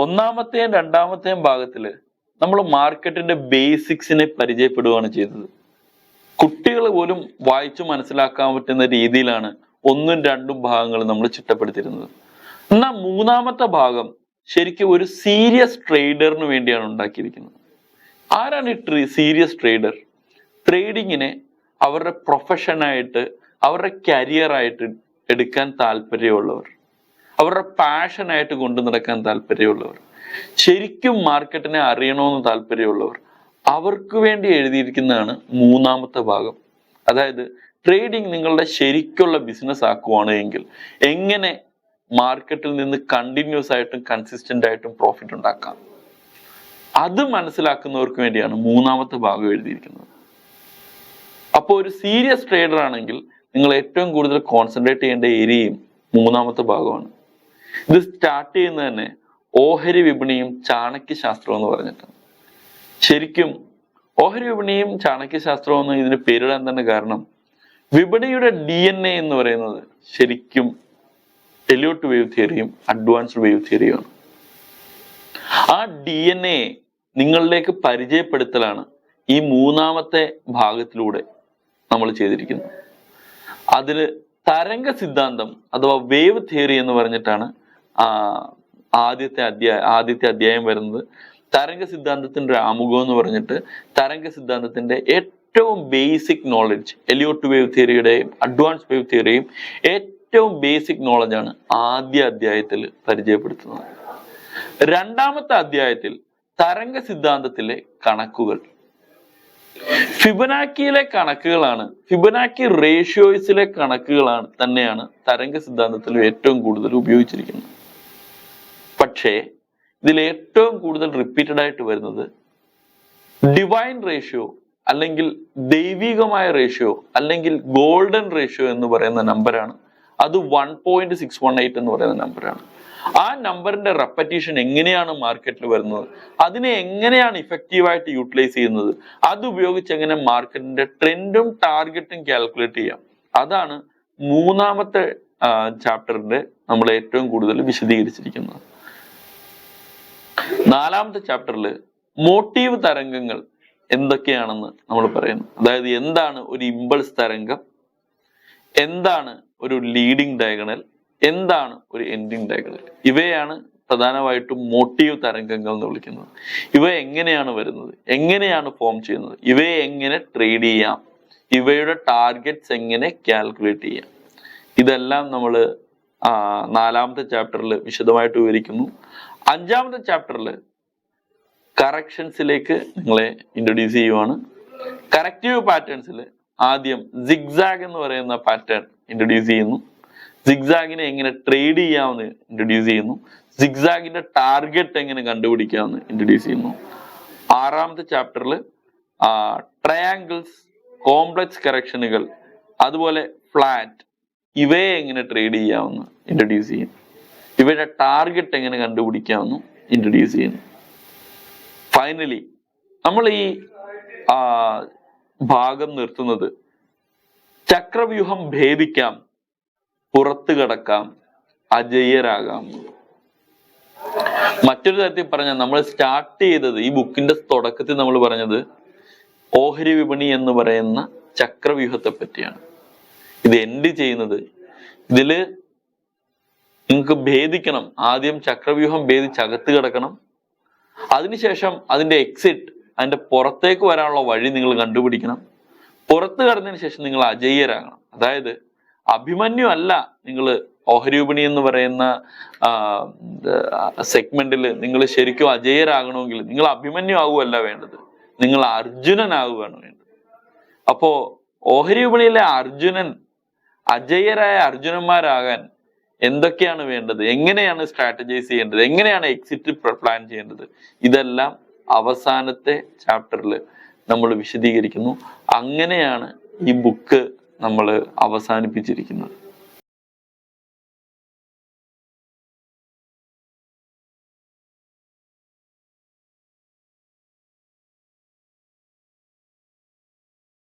ഒന്നാമത്തെയും രണ്ടാമത്തെയും ഭാഗത്തിൽ നമ്മൾ മാർക്കറ്റിന്റെ ബേസിക്സിനെ പരിചയപ്പെടുകയാണ് ചെയ്തത്. കുട്ടികൾ പോലും വായിച്ചു മനസ്സിലാക്കാൻ പറ്റുന്ന രീതിയിലാണ് ഒന്നും രണ്ടും ഭാഗങ്ങൾ നമ്മൾ ചിട്ടപ്പെടുത്തിയിരുന്നത്. എന്നാൽ മൂന്നാമത്തെ ഭാഗം ശരിക്കും ഒരു സീരിയസ് ട്രേഡറിന് വേണ്ടിയാണ് ഉണ്ടാക്കിയിരിക്കുന്നത്. ആരാണ് ഈ ട്രീ സീരിയസ് ട്രേഡർ ട്രേഡിങ്ങിനെ അവരുടെ പ്രൊഫഷനായിട്ട് അവരുടെ കരിയറായിട്ട് എടുക്കാൻ താല്പര്യമുള്ളവർ. അവരുടെ പാഷനായിട്ട് കൊണ്ടു നടക്കാൻ താല്പര്യമുള്ളവർ. ശരിക്കും മാർക്കറ്റിനെ അറിയണമെന്ന് താല്പര്യമുള്ളവർ. അവർക്ക് വേണ്ടി എഴുതിയിരിക്കുന്നതാണ് മൂന്നാമത്തെ ഭാഗം. അതായത് ട്രേഡിംഗ് നിങ്ങളുടെ ശരിക്കുള്ള ബിസിനസ് ആക്കുവാണ് എങ്കിൽ എങ്ങനെ മാർക്കറ്റിൽ നിന്ന് കണ്ടിന്യൂസ് ആയിട്ടും കൺസിസ്റ്റന്റ് ആയിട്ടും പ്രോഫിറ്റ് ഉണ്ടാക്കാം. അത് മനസ്സിലാക്കുന്നവർക്ക് വേണ്ടിയാണ് മൂന്നാമത്തെ ഭാഗം എഴുതിയിരിക്കുന്നത്. അപ്പോൾ ഒരു സീരിയസ് ട്രേഡർ ആണെങ്കിൽ നിങ്ങൾ ഏറ്റവും കൂടുതൽ കോൺസെൻട്രേറ്റ് ചെയ്യേണ്ട ഏരിയയും മൂന്നാമത്തെ ഭാഗമാണ്. ഇത് സ്റ്റാർട്ട് ചെയ്യുന്നത് തന്നെ ഓഹരി വിപണിയും ചാണക്യശാസ്ത്രവും എന്ന് പറഞ്ഞിട്ടാണ്. ശരിക്കും ഓഹരി വിപണിയും ചാണക്യശാസ്ത്രവും എന്ന് ഇതിന് പേരിടാൻ തന്നെ കാരണം? വിപണിയുടെ ഡി എൻ എ എന്ന് പറയുന്നത് ശരിക്കും എലിയോട്ട് വേവ് തിയറിയും അഡ്വാൻസ്ഡ് വേവ് തിയറിയുമാണ് ആ ഡി എൻ എ നിങ്ങളിലേക്ക് പരിചയപ്പെടുത്തലാണ് ഈ മൂന്നാമത്തെ ഭാഗത്തിലൂടെ നമ്മൾ ചെയ്തിരിക്കുന്നത്. അതിൽ തരംഗ സിദ്ധാന്തം അഥവാ വേവ് തിയറി എന്ന് പറഞ്ഞിട്ടാണ് ആദ്യത്തെ അധ്യായ ആദ്യത്തെ അധ്യായം വരുന്നത് തരംഗ സിദ്ധാന്തത്തിന്റെ ആമുഖം എന്ന് പറഞ്ഞിട്ട് തരംഗ സിദ്ധാന്തത്തിന്റെ ഏറ്റവും ബേസിക് നോളജ് എലിയോട്ട് വേവ് തിയറിയുടെയും അഡ്വാൻസ് വേവ് തിയറിയും ഏറ്റവും ബേസിക് നോളജാണ് ആദ്യ അധ്യായത്തിൽ പരിചയപ്പെടുത്തുന്നത്. രണ്ടാമത്തെ അധ്യായത്തിൽ തരംഗ സിദ്ധാന്തത്തിലെ കണക്കുകൾ. ഫിബനാക്കിയിലെ കണക്കുകളാണ് ഫിബനാക്കി റേഷ്യോയിസിലെ കണക്കുകളാണ് തന്നെയാണ് തരംഗ സിദ്ധാന്തത്തിൽ ഏറ്റവും കൂടുതൽ ഉപയോഗിച്ചിരിക്കുന്നത്. പക്ഷേ ഇതിൽ ഏറ്റവും കൂടുതൽ റിപ്പീറ്റഡ് ആയിട്ട് വരുന്നത് ഡിവൈൻ റേഷ്യോ അല്ലെങ്കിൽ ദൈവികമായ റേഷ്യോ അല്ലെങ്കിൽ ഗോൾഡൻ റേഷ്യോ എന്ന് പറയുന്ന നമ്പറാണ് അത് one point six one eight എന്ന് പറയുന്ന നമ്പറാണ് ആ നമ്പറിന്റെ റെപ്പറ്റീഷൻ എങ്ങനെയാണ് മാർക്കറ്റിൽ വരുന്നത്? അതിനെ എങ്ങനെയാണ് ഇഫക്റ്റീവായിട്ട് യൂട്ടിലൈസ് ചെയ്യുന്നത്? അത് ഉപയോഗിച്ച് എങ്ങനെ മാർക്കറ്റിന്റെ ട്രെൻഡും ടാർഗറ്റും കാൽക്കുലേറ്റ് ചെയ്യാം? അതാണ് മൂന്നാമത്തെ ചാപ്റ്ററിന്റെ നമ്മൾ ഏറ്റവും കൂടുതൽ വിശദീകരിച്ചിരിക്കുന്നത്. നാലാമത്തെ ചാപ്റ്ററിൽ മോട്ടീവ് തരംഗങ്ങൾ എന്തൊക്കെയാണെന്ന് നമ്മൾ പറയുന്നു. അതായത് എന്താണ് ഒരു ഇമ്പൾസ് തരംഗം? എന്താണ് ഒരു ലീഡിംഗ് ഡയഗണൽ? എന്താണ് ഒരു എൻഡിങ് ഡയഗണൽ? ഇവയാണ് പ്രധാനമായിട്ടും മോട്ടീവ് തരംഗങ്ങൾ എന്ന് വിളിക്കുന്നത്. ഇവ എങ്ങനെയാണ് വരുന്നത്? എങ്ങനെയാണ് ഫോം ചെയ്യുന്നത്? ഇവയെ എങ്ങനെ ട്രേഡ് ചെയ്യാം? ഇവയുടെ ടാർഗറ്റ്സ് എങ്ങനെ കാൽക്കുലേറ്റ് ചെയ്യാം? ഇതെല്ലാം നമ്മൾ നാലാമത്തെ ചാപ്റ്ററിൽ വിശദമായിട്ട് വിവരിക്കുന്നു. അഞ്ചാമത്തെ ചാപ്റ്ററിൽ കറക്ഷൻസിലേക്ക് നിങ്ങളെ ഇൻട്രൊഡ്യൂസ് ചെയ്യുവാണ്. കറക്റ്റീവ് പാറ്റേൺസിൽ ആദ്യം സിഗ്സാഗ് എന്ന് പറയുന്ന പാറ്റേൺ ഇൻട്രൊഡ്യൂസ് ചെയ്യുന്നു. സിഗ്സാഗിനെ എങ്ങനെ ട്രേഡ് ചെയ്യാമെന്ന് ഇൻട്രൊഡ്യൂസ് ചെയ്യുന്നു. സിഗ്സാഗിന്റെ ടാർഗറ്റ് എങ്ങനെ കണ്ടുപിടിക്കാമെന്ന് ഇൻട്രൊഡ്യൂസ് ചെയ്യുന്നു. ആറാമത്തെ ചാപ്റ്ററിൽ ട്രയാങ്കിൾസ് കോംപ്ലക്സ് കറക്ഷനുകൾ അതുപോലെ ഫ്ലാറ്റ് ഇവയെ എങ്ങനെ ട്രേഡ് ചെയ്യാമെന്ന് ഇൻട്രൊഡ്യൂസ് ചെയ്യും ഇവയുടെ ടാർഗറ്റ് എങ്ങനെ കണ്ടുപിടിക്കാമെന്നും ഇൻട്രൊഡ്യൂസ് ചെയ്യുന്നു. ഫൈനലി നമ്മൾ ഈ ഭാഗം നിർത്തുന്നത് ചക്രവ്യൂഹം ഭേദിക്കാം പുറത്തു കടക്കാം അജയ്യരാകാം മറ്റൊരു തരത്തിൽ പറഞ്ഞാൽ നമ്മൾ സ്റ്റാർട്ട് ചെയ്തത് ഈ ബുക്കിന്റെ തുടക്കത്തിൽ നമ്മൾ പറഞ്ഞത് ഓഹരി വിപണി എന്ന് പറയുന്ന ചക്രവ്യൂഹത്തെ പറ്റിയാണ്. ഇത് എൻഡ് ചെയ്യുന്നത്. ഇതിൽ നിങ്ങൾക്ക് ഭേദിക്കണം. ആദ്യം ചക്രവ്യൂഹം ഭേദിച്ച് അകത്ത് കിടക്കണം. അതിനുശേഷം അതിന്റെ എക്സിറ്റ് അതിന്റെ പുറത്തേക്ക് വരാനുള്ള വഴി നിങ്ങൾ കണ്ടുപിടിക്കണം. പുറത്ത് കടന്നതിന് ശേഷം നിങ്ങൾ അജയ്യരാകണം. അതായത് അഭിമന്യു അല്ല നിങ്ങൾ ഓഹരൂപിണി എന്ന് പറയുന്ന സെഗ്മെന്റിൽ നിങ്ങൾ ശരിക്കും അജയ്യരാകണമെങ്കിൽ നിങ്ങൾ അഭിമന്യു ആകുമല്ല വേണ്ടത്. നിങ്ങൾ അർജുനനാകുകയാണ് വേണ്ടത്. അപ്പോ ഓഹരി വിപണിയിലെ അർജുനൻ അജയ്യരായ അർജുനന്മാരാകാൻ എന്തൊക്കെയാണ് വേണ്ടത്? എങ്ങനെയാണ് സ്ട്രാറ്റജൈസ് ചെയ്യേണ്ടത്? എങ്ങനെയാണ് എക്സിറ്റ് പ്ലാൻ ചെയ്യേണ്ടത്? ഇതെല്ലാം അവസാനത്തെ ചാപ്റ്ററിൽ നമ്മൾ വിശദീകരിക്കുന്നു. അങ്ങനെയാണ് ഈ ബുക്ക് നമ്മൾ അവസാനിപ്പിച്ചിരിക്കുന്നത്.